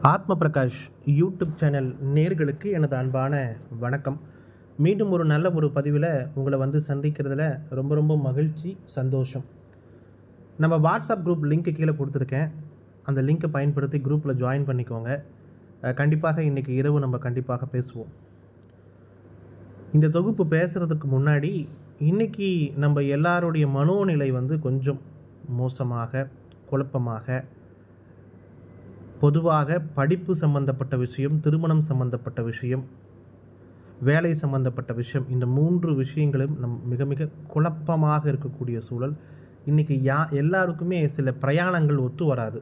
ஆத்ம Prakash YouTube channel நேர்களுக்கு எனது அன்பான வணக்கம். மீண்டும் ஒரு நல்ல ஒரு பதிவில் உங்களை வந்து சந்திக்கிறதுல ரொம்ப ரொம்ப மகிழ்ச்சி சந்தோஷம். நம்ம வாட்ஸ்அப் குரூப் லிங்க்கு கீழே கொடுத்துருக்கேன். அந்த லிங்க்கை பயன்படுத்தி குரூப்பில் ஜாயின் பண்ணிக்கோங்க. கண்டிப்பாக இன்றைக்கி இரவு நம்ம கண்டிப்பாக பேசுவோம். இந்த தொகுப்பு பேசுகிறதுக்கு முன்னாடி இன்றைக்கி நம்ம எல்லாருடைய மனோநிலை வந்து கொஞ்சம் மோசமாக குழப்பமாக பொதுவாக படிப்பு சம்பந்தப்பட்ட விஷயம் திருமணம் சம்பந்தப்பட்ட விஷயம் வேலை சம்பந்தப்பட்ட விஷயம் இந்த மூன்று விஷயங்களும் நம் மிக மிக குழப்பமாக இருக்கக்கூடிய சூழல். இன்றைக்கி யா எல்லாருக்குமே சில பிரயாணங்கள் ஒத்து வராது.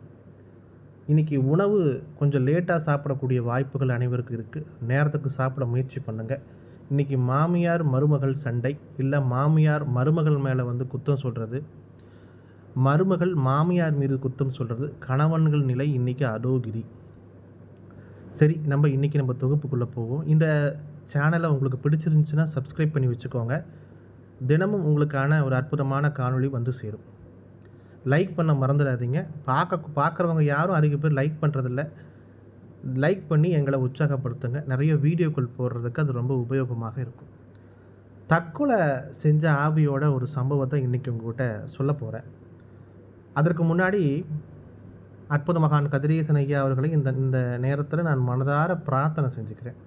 இன்றைக்கி உணவு கொஞ்சம் லேட்டாக சாப்பிடக்கூடிய வாய்ப்புகள் அனைவருக்கும் இருக்குது நேரத்துக்கு சாப்பிட முயற்சி பண்ணுங்கள் இன்றைக்கி மாமியார் மருமகள் சண்டை இல்லை மாமியார் மருமகள் மேலே வந்து குத்தம் சொல்கிறது மருமகள் மாமியார் மீது குத்தம் சொல்கிறது கணவன்கள் நிலை இன்றைக்கி அதோகிரி சரி நம்ம இன்றைக்கி நம்ம தொகுப்புக்குள்ளே போவோம். இந்த சேனலை உங்களுக்கு பிடிச்சிருந்துச்சுன்னா சப்ஸ்கிரைப் பண்ணி வச்சுக்கோங்க. தினமும் உங்களுக்கான ஒரு அற்புதமான காணொளி வந்து சேரும். லைக் பண்ண மறந்துடாதீங்க. பார்க்க பார்க்குறவங்க யாரும் அதிக பேர் லைக் பண்ணுறதில்ல லைக் பண்ணி எங்களை உற்சாகப்படுத்துங்க. நிறைய வீடியோக்கள் போடுறதுக்கு அது ரொம்ப உபயோகமாக இருக்கும். தற்கொலை செஞ்ச ஆவியோட ஒரு சம்பவத்தை இன்றைக்கி உங்கள்கிட்ட சொல்ல போகிறேன் அதற்கு முன்னாடி அற்புத மகான் கதிரேசன் ஐயா அவர்களை இந்த இந்த நேரத்தில் நான் மனதார பிரார்த்தனை செஞ்சுக்கிறேன்.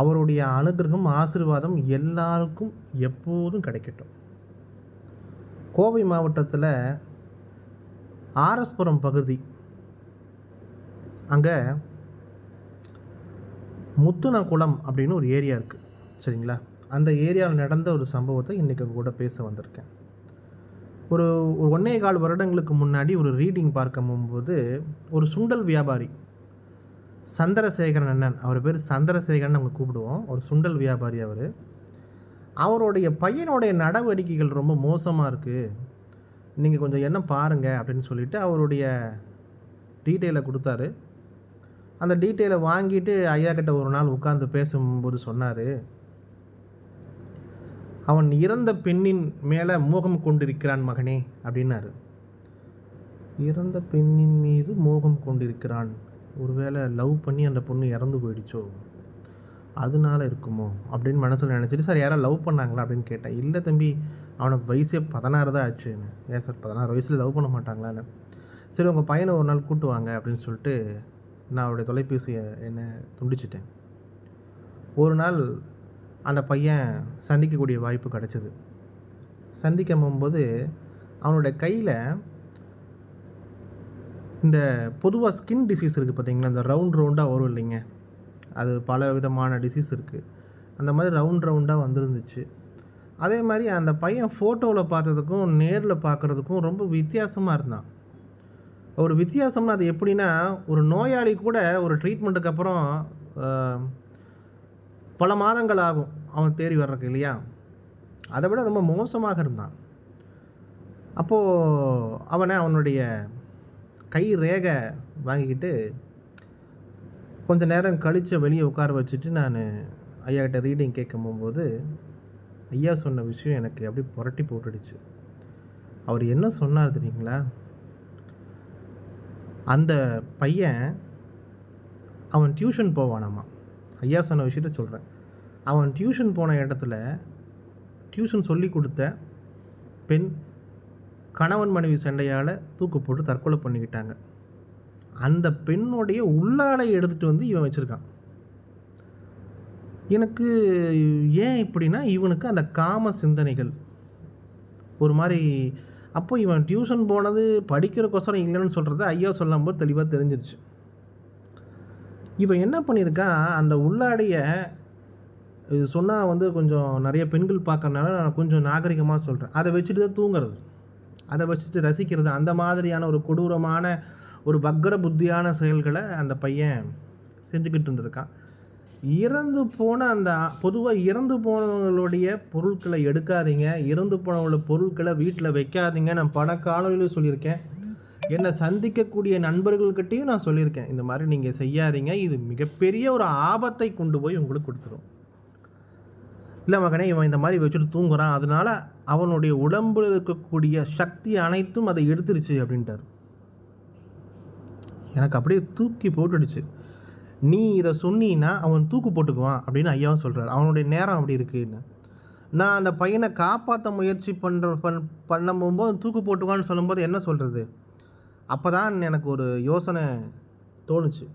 அவருடைய அனுகிரகம் ஆசீர்வாதம் எல்லாருக்கும் எப்போதும் கிடைக்கட்டும். கோவை மாவட்டத்தில் ஆர்எஸ்புரம் பகுதி அங்கே முத்துனகுளம் அப்படின்னு ஒரு ஏரியா இருக்குது சரிங்களா? அந்த ஏரியாவில் நடந்த ஒரு சம்பவத்தை இன்றைக்கி கூட பேச வந்திருக்கேன். ஒரு ஒரு ஒன்னே கால் வருடங்களுக்கு முன்னாடி ஒரு ரீடிங் பார்க்க போகும்போது ஒரு சுண்டல் வியாபாரி சந்திரசேகரன் அண்ணன் அவர் பேர் சந்திரசேகரன் நம்ம கூப்பிடுவோம். ஒரு சுண்டல் வியாபாரி அவர். அவருடைய பையனுடைய நடவடிக்கைகள் ரொம்ப மோசமாக இருக்குது நீங்கள் கொஞ்சம் என்ன பாருங்கள் அப்படின்னு சொல்லிட்டு அவருடைய டீட்டெயிலை கொடுத்தாரு. அந்த டீட்டெயிலை வாங்கிட்டு ஐயா கிட்ட ஒரு நாள் உட்காந்து பேசும்போது சொன்னார். அவன் இறந்த பெண்ணின் மேலே மோகம் கொண்டிருக்கிறான் மகனே அப்படின்னாரு. இறந்த பெண்ணின் மீது மோகம் கொண்டிருக்கிறான். ஒருவேளை லவ் பண்ணி அந்த பொண்ணு இறந்து போயிடுச்சோ? அதனால இருக்குமோ? அப்படின்னு மனசில் நினச்சிட்டு சார் யாராவது லவ் பண்ணாங்களா? அப்படின்னு கேட்டேன் இல்லை தம்பி அவனுக்கு வயசே பதினாறு தான் ஆச்சுன்னு ஏன் சார் பதினாறு வயசில் லவ் பண்ண மாட்டாங்களான்னு? சரி உங்கள் பையனை ஒரு நாள் கூட்டு வாங்க அப்படின்னு சொல்லிட்டு நான் அவருடைய தொலைபேசியை என்னை துண்டிச்சிட்டேன். ஒரு நாள் அந்த பையன் சந்திக்கக்கூடிய வாய்ப்பு கிடச்சிது. சந்திக்க போகும்போது கையில் இந்த பொதுவாக ஸ்கின் டிசீஸ் இருக்குது பார்த்தீங்களா இந்த ரவுண்ட் ரவுண்டாக வரும் இல்லைங்க. அது பல விதமான டிசீஸ் இருக்குது அந்த மாதிரி ரவுண்ட் ரவுண்டாக வந்துருந்துச்சு. அதே மாதிரி அந்த பையன் ஃபோட்டோவில் பார்த்ததுக்கும் நேரில் பார்க்குறதுக்கும் ரொம்ப வித்தியாசமாக இருந்தான். ஒரு வித்தியாசம்னா அது எப்படின்னா ஒரு நோயாளி கூட ஒரு ட்ரீட்மெண்ட்டுக்கு அப்புறம் பல மாதங்கள் ஆகும் அவன் தேறி வர்றதுக்கு இல்லையா? அதை விட ரொம்ப மோசமாக இருந்தான். அப்போது அவனை அவனுடைய கை ரேகை வாங்கிக்கிட்டு கொஞ்ச நேரம் கழித்து வெளியே உட்கார வச்சுட்டு நான் ஐயா ரீடிங் கேட்கும் போகும்போது ஐயா சொன்ன விஷயம் எனக்கு அப்படியே புரட்டி போட்டுடுச்சு. அவர் என்ன சொன்னார் தெரியுங்களா? அந்த பையன் அவன் டியூஷன் போவானாமா? ஐயா சொன்ன விஷயத்த சொல்கிறேன் அவன் டியூஷன் போன இடத்துல டியூஷன் சொல்லி கொடுத்த பெண் கணவன் மனைவி சண்டையால் தூக்கு போட்டு தற்கொலை பண்ணிக்கிட்டாங்க. அந்த பெண்ணுடைய உள்ளாடை எடுத்துகிட்டு வந்து இவன் வச்சுருக்கான். எனக்கு ஏன் இப்படின்னா இவனுக்கு அந்த காம சிந்தனைகள். ஒரு மாதிரி அப்போ இவன் டியூஷன் போனது படிக்கிறக்கோசரம் இல்லைன்னு சொல்கிறத ஐயா சொல்லும்போது தெளிவாக தெரிஞ்சிருச்சு. இவன் என்ன பண்ணியிருக்கான் அந்த உள்ளாடைய இது சொன்னால் வந்து கொஞ்சம் நிறைய பெண்கள் பார்க்கறனால நான் கொஞ்சம் நாகரிகமாக சொல்கிறேன் அதை வச்சுட்டு தான் தூங்குறது. அதை வச்சுட்டு ரசிக்கிறது. அந்த மாதிரியான ஒரு கொடூரமான ஒரு வக்கர புத்தியான செயல்களை அந்த பையன் செஞ்சுக்கிட்டு இருந்திருக்கான். இறந்து போன அந்த பொதுவாக இறந்து போனவங்களுடைய பொருட்களை எடுக்காதீங்க. இறந்து போனவங்களோட பொருட்களை வீட்டில் வைக்காதீங்க. நான் பல காணொலியில் சொல்லியிருக்கேன். என்னை சந்திக்கக்கூடிய நண்பர்கள்கிட்டையும் நான் சொல்லியிருக்கேன் இந்த மாதிரி நீங்கள் செய்யாதீங்க இது மிகப்பெரிய ஒரு ஆபத்தை கொண்டு போய் உங்களுக்கு கொடுத்துரும். இல்லை மகனே இவன் இந்த மாதிரி வச்சுட்டு தூங்குறான் அதனால அவனுடைய உடம்பில் இருக்கக்கூடிய சக்தி அனைத்தும் அதை எடுத்துருச்சு அப்படின்ட்டார். எனக்கு அப்படியே தூக்கி போட்டுடுச்சு. நீ இதை சொன்னீன்னா அவன் தூக்கு போட்டுக்குவான் அப்படின்னு ஐயாவும் சொல்கிறார் அவனுடைய நேரம் அப்படி இருக்குன்னு. நான் அந்த பையனை காப்பாற்ற முயற்சி பண்ணுற பண் பண்ணும்போது தூக்கு போட்டுக்குவான்னு சொல்லும்போது என்ன சொல்கிறது அப்போ தான் எனக்கு ஒரு யோசனை தோணுச்சு.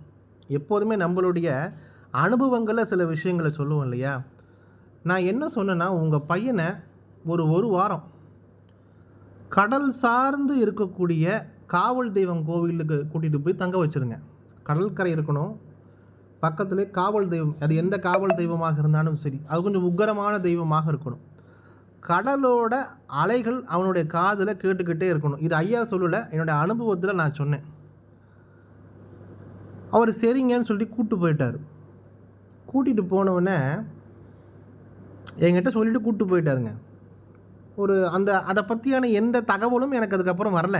எப்போதுமே நம்மளுடைய அனுபவங்களில் சில விஷயங்களை சொல்லுவோம் இல்லையா? நான் என்ன சொன்னேன்னா உங்கள் பையனை ஒரு ஒரு வாரம் கடல் சார்ந்து இருக்கக்கூடிய காவல் தெய்வம் கோவிலுக்கு கூட்டிகிட்டு போய் தங்க வச்சுருங்க. கடற்கரை இருக்கணும். பக்கத்துலேயே காவல் தெய்வம் அது எந்த காவல் தெய்வமாக இருந்தாலும் சரி அது கொஞ்சம் உக்கரமான தெய்வமாக இருக்கணும். கடலோட அலைகள் அவனுடைய காதில் கேட்டுக்கிட்டே இருக்கணும். இது ஐயா சொல்லலை என்னுடைய அனுபவத்தில் நான் சொன்னேன். அவர் சரிங்கன்னு சொல்லி கூப்பிட்டு போயிட்டார். கூட்டிகிட்டு போனவுடனே என்கிட்ட சொல்லிவிட்டு கூப்பிட்டு போயிட்டாருங்க. ஒரு அந்த அதை பற்றியான எந்த தகவலும் எனக்கு அதுக்கப்புறம் வரல.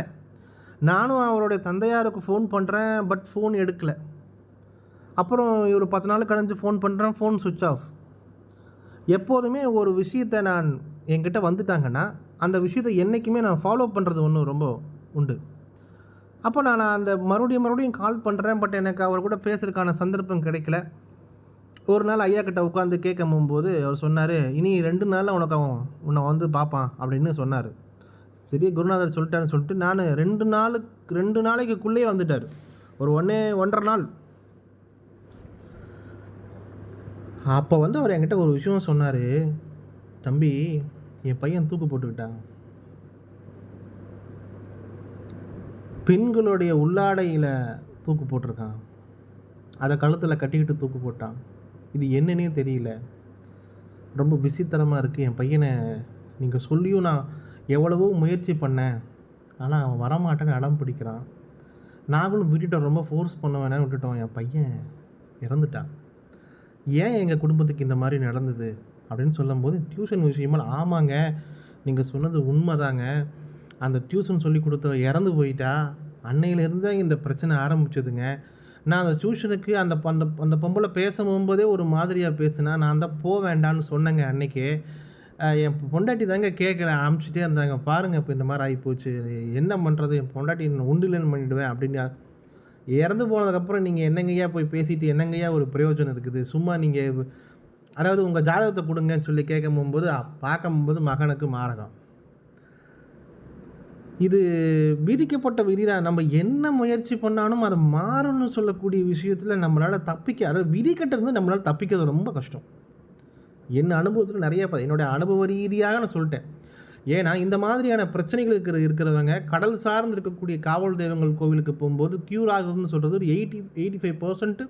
நானும் அவருடைய தந்தையாருக்கு ஃபோன் பண்ணுறேன் பட் ஃபோன் எடுக்கலை. அப்புறம் இவர் பத்து நாள் கழிஞ்சு ஃபோன் பண்ணுறேன் ஃபோன் சுவிட்ச் ஆஃப் எப்போதுமே ஒரு விஷயத்தை நான் என்கிட்ட வந்துட்டாங்கன்னா அந்த விஷயத்தை என்றைக்குமே நான் ஃபாலோ பண்ணுறது ஒன்று ரொம்ப உண்டு. அப்போ நான் அந்த மறுபடியும் மறுபடியும் கால் பண்ணுறேன் பட் எனக்கு அவர் கூட பேசுறதுக்கான சந்தர்ப்பம் கிடைக்கல. ஒரு நாள் ஐயா கிட்ட உட்காந்து கேட்கும் போது அவர் சொன்னார் இனி ரெண்டு நாளில் உனக்கு அவன் உன்னை வந்து பார்ப்பான் அப்படின்னு சொன்னார். சரி குருநாதர் சொல்லிட்டாருன்னு சொல்லிட்டு நான் ரெண்டு நாளுக்கு ரெண்டு நாளைக்குள்ளேயே வந்துட்டார். ஒரு ஒன்றே ஒன்றரை நாள். அப்போ வந்து அவர் என்கிட்ட ஒரு விஷயம் சொன்னார் தம்பி என் பையன் தூக்கு போட்டுக்கிட்டான். பெண்களுடைய உள்ளாடையில் தூக்கு போட்டிருக்கான். அதை கழுத்தில் கட்டிக்கிட்டு தூக்கு போட்டான். இது என்னன்னே தெரியல. ரொம்ப பிஸித்தரமாக இருக்குது என் பையனை நீங்கள் சொல்லியும் நான் எவ்வளவோ முயற்சி பண்ணேன். ஆனால் அவன் வரமாட்டேன்னு அடம் பிடிக்கிறான். நாங்களும் விட்டுட்டோம். ரொம்ப ஃபோர்ஸ் பண்ண வேணாம்னு விட்டுட்டோம். என் பையன் இறந்துட்டான். ஏன் எங்கள் குடும்பத்துக்கு இந்த மாதிரி நடந்தது? அப்படின்னு சொல்லும்போது டியூஷன் விஷயமா ஆமாங்க நீங்கள் சொன்னது உண்மைதாங்க. அந்த டியூஷன் சொல்லி கொடுத்த இறந்து போயிட்டா அன்னையிலேருந்து தான் இந்த பிரச்சனை ஆரம்பிச்சதுங்க. நான் அந்த டியூஷனுக்கு அந்த அந்த அந்த பொம்பளை பேசும்போதே ஒரு மாதிரியாக பேசுனா நான் தான் போக வேண்டான்னு சொன்னேங்க அன்னைக்கு. என் பொண்டாட்டி தாங்க கேட்குறேன் அனுப்பிச்சிட்டே இருந்தாங்க. பாருங்கள் இப்போ இந்த மாதிரி ஆகிப்போச்சு என்ன பண்ணுறது என் பொண்டாட்டி உண்டிலன்னு பண்ணிவிடுவேன் அப்படின்னு இறந்து போனதுக்கப்புறம் நீங்கள் என்னங்கய்யா போய் பேசிட்டு என்னங்கய்யா ஒரு பிரயோஜனம் இருக்குது? சும்மா நீங்கள் அதாவது உங்கள் ஜாதகத்தை கொடுங்கன்னு சொல்லி கேட்கும் போகும்போது பார்க்கும்போது மகனுக்கு மாரகம். இது விதிக்கப்பட்ட விதி தான். நம்ம என்ன முயற்சி பண்ணாலும் அது மாறணும்னு சொல்லக்கூடிய விஷயத்தில் நம்மளால் தப்பிக்க அதாவது விதிக்கட்டிருந்து நம்மளால் தப்பிக்கிறது ரொம்ப கஷ்டம். என் அனுபவத்தில் நிறைய என்னுடைய அனுபவ ரீதியாக நான் சொல்லிட்டேன். ஏன்னா இந்த மாதிரியான பிரச்சனைகள் இருக்கிற இருக்கிறவங்க கடல் சார்ந்து இருக்கக்கூடிய காவல் தெய்வங்கள் கோவிலுக்கு போகும்போது க்யூர் ஆகுதுன்னு சொல்கிறது ஒரு எயிட்டி எயிட்டி ஃபைவ் பர்சன்ட்டு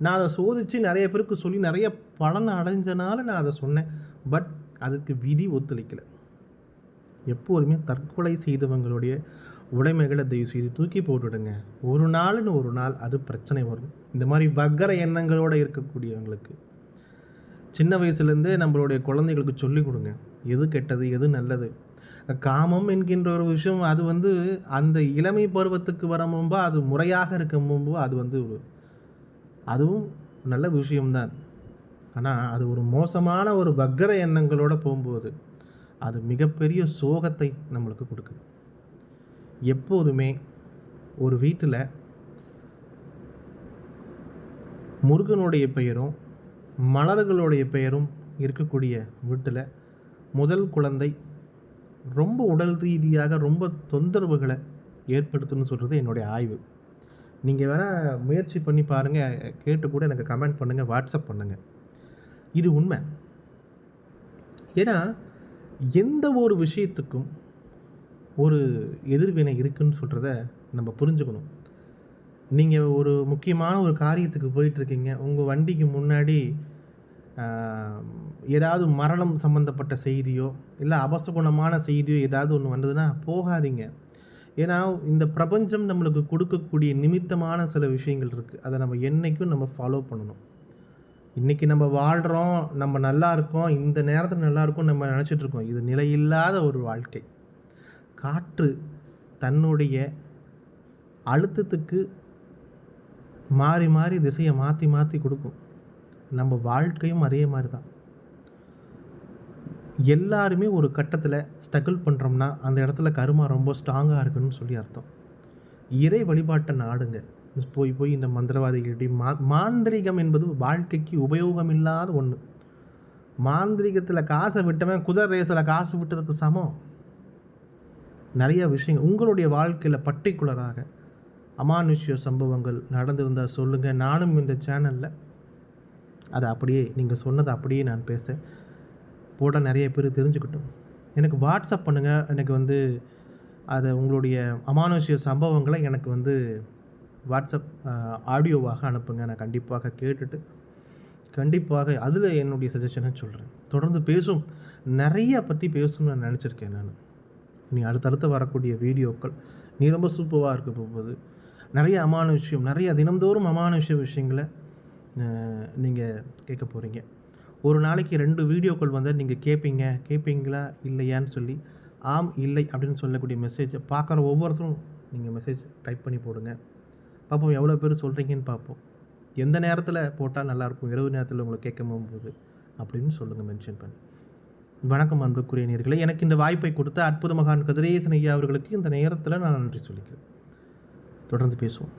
நான் அதை சோதித்து நிறைய பேருக்கு சொல்லி நிறைய பலன் அடைஞ்சனால நான் அதை சொன்னேன். பட் அதுக்கு விதி ஒத்துழைக்கலை. எப்போதுமே தற்கொலை செய்தவங்களுடைய உடைமைகளை தயவு செய்து தூக்கி போட்டுடுங்க. ஒரு நாள்னு ஒரு நாள் அது பிரச்சனை வரும். இந்த மாதிரி வக்கர எண்ணங்களோடு இருக்கக்கூடியவங்களுக்கு சின்ன வயசுலேருந்தே நம்மளுடைய குழந்தைகளுக்கு சொல்லிக் கொடுங்க. எது கெட்டது எது நல்லது. காமம் என்கின்ற ஒரு விஷயம் அது வந்து அந்த இளமை பருவத்துக்கு வரும்போது அது முறையாக இருக்கும்போது அது வந்து ஒரு அதுவும் நல்ல விஷயம்தான். ஆனால் அது ஒரு மோசமான ஒரு பக்கர எண்ணங்களோட போகும்போது அது மிகப்பெரிய சோகத்தை நம்மளுக்கு கொடுக்குது. எப்போதுமே ஒரு வீட்டில் முருகனுடைய பெயரும் மலர்களுடைய பெயரும் இருக்கக்கூடிய வீட்டில் முதல் குழந்தை ரொம்ப உடல் ரீதியாக ரொம்ப தொந்தரவுகளை ஏற்படுத்துன்னு சொல்கிறது என்னுடைய ஆய்வு. நீங்கள் வேணால் முயற்சி பண்ணி பாருங்கள் கேட்டு கூட எனக்கு கமெண்ட் பண்ணுங்கள் வாட்ஸ்அப் பண்ணுங்கள் இது உண்மை. ஏன்னா எந்த ஒரு விஷயத்துக்கும் ஒரு எதிர்வினை இருக்குன்னு சொல்கிறத நம்ம புரிஞ்சுக்கணும். நீங்கள் ஒரு முக்கியமான ஒரு காரியத்துக்கு போயிட்டுருக்கீங்க. உங்கள் வண்டிக்கு முன்னாடி ஏதாவது மரணம் சம்மந்தப்பட்ட செய்தியோ இல்லை அபசகுணமான செய்தியோ ஏதாவது ஒன்று வந்ததுன்னா போகாதீங்க. ஏன்னா இந்த பிரபஞ்சம் நம்மளுக்கு கொடுக்கக்கூடிய நிமித்தமான சில விஷயங்கள் இருக்குது அதை நம்ம என்றைக்கும் நம்ம ஃபாலோ பண்ணணும். இன்றைக்கி நம்ம வாழ்கிறோம் நம்ம நல்லா இருக்கோம் இந்த நேரத்தில் நல்லா இருக்கோம் நம்ம நினச்சிட்ருக்கோம் இது நிலையில்லாத ஒரு வாழ்க்கை. காற்று தன்னுடைய அழுத்தத்துக்கு மாறி மாறி திசையை மாற்றி மாற்றி கொடுக்கும். நம்ம வாழ்க்கையும் அதே மாதிரி தான். எல்லாருமே ஒரு கட்டத்தில் ஸ்ட்ரகிள் பண்ணுறோம்னா அந்த இடத்துல கருமா ரொம்ப ஸ்ட்ராங்காக இருக்குன்னு சொல்லி அர்த்தம். இறை வழிபாட்டை நாடுங்க. போய் போய் இந்த மந்திரவாதிகளுடைய மா மாந்திரிகம் என்பது வாழ்க்கைக்கு உபயோகம் இல்லாத ஒன்று மாந்திரிகத்தில் காசை விட்டவன் குதிரை ரேஸில் காசு விட்டதுக்கு சமம். நிறைய விஷயங்கள். உங்களுடைய வாழ்க்கையில் பர்டிகுலராக அமானுஷ்ய சம்பவங்கள் நடந்திருந்தால் சொல்லுங்கள் நானும் இந்த சேனலில் அதை அப்படியே நீங்கள் சொன்னதை அப்படியே நான் பேசுகிறேன் போட நிறைய பேர் தெரிஞ்சுக்கிட்டோம். எனக்கு வாட்ஸ்அப் பண்ணுங்கள் எனக்கு வந்து அதை உங்களுடைய அமானுஷ்ய சம்பவங்களை எனக்கு வந்து வாட்ஸ்அப் ஆடியோவாக அனுப்புங்க. நான் கண்டிப்பாக கேட்டுட்டு கண்டிப்பாக அதில் என்னுடைய சஜஷனை சொல்கிறேன் தொடர்ந்து பேசும். நிறைய பற்றி பேசணும்னு நான் நினச்சிருக்கேன் நான். நீ அடுத்தடுத்து வரக்கூடிய வீடியோக்கள். நீ ரொம்ப சூப்பராக இருக்க போகுது. நிறைய அமானுஷ்யம் நிறைய தினந்தோறும் அமானுஷ்ய விஷயங்களை நீங்கள் கேட்க போகிறீங்க ஒரு நாளைக்கு ரெண்டு வீடியோக்கள் வந்து நீங்கள் கேட்பீங்க கேட்பீங்களா இல்லையான்னு சொல்லி ஆம் இல்லை அப்படின்னு சொல்லக்கூடிய மெசேஜை பார்க்குற ஒவ்வொருத்தரும் நீங்கள் மெசேஜ் டைப் பண்ணி போடுங்க. பார்ப்போம் எவ்வளோ பேர் சொல்கிறீங்கன்னு பார்ப்போம். எந்த நேரத்தில் போட்டால் நல்லாயிருக்கும் இரவு நேரத்தில் உங்களை கேட்க போகும்போது அப்படின்னு சொல்லுங்கள் மென்ஷன் பண்ணி. வணக்கம் அன்புக்குரிய நேர்களே எனக்கு இந்த வாய்ப்பை கொடுத்த அற்புத மகான் கதிரேசன் ஐயா அவர்களுக்கு இந்த நேரத்தில் நான் நன்றி சொல்லிக்கிறேன். தொடர்ந்து பேசுவோம்.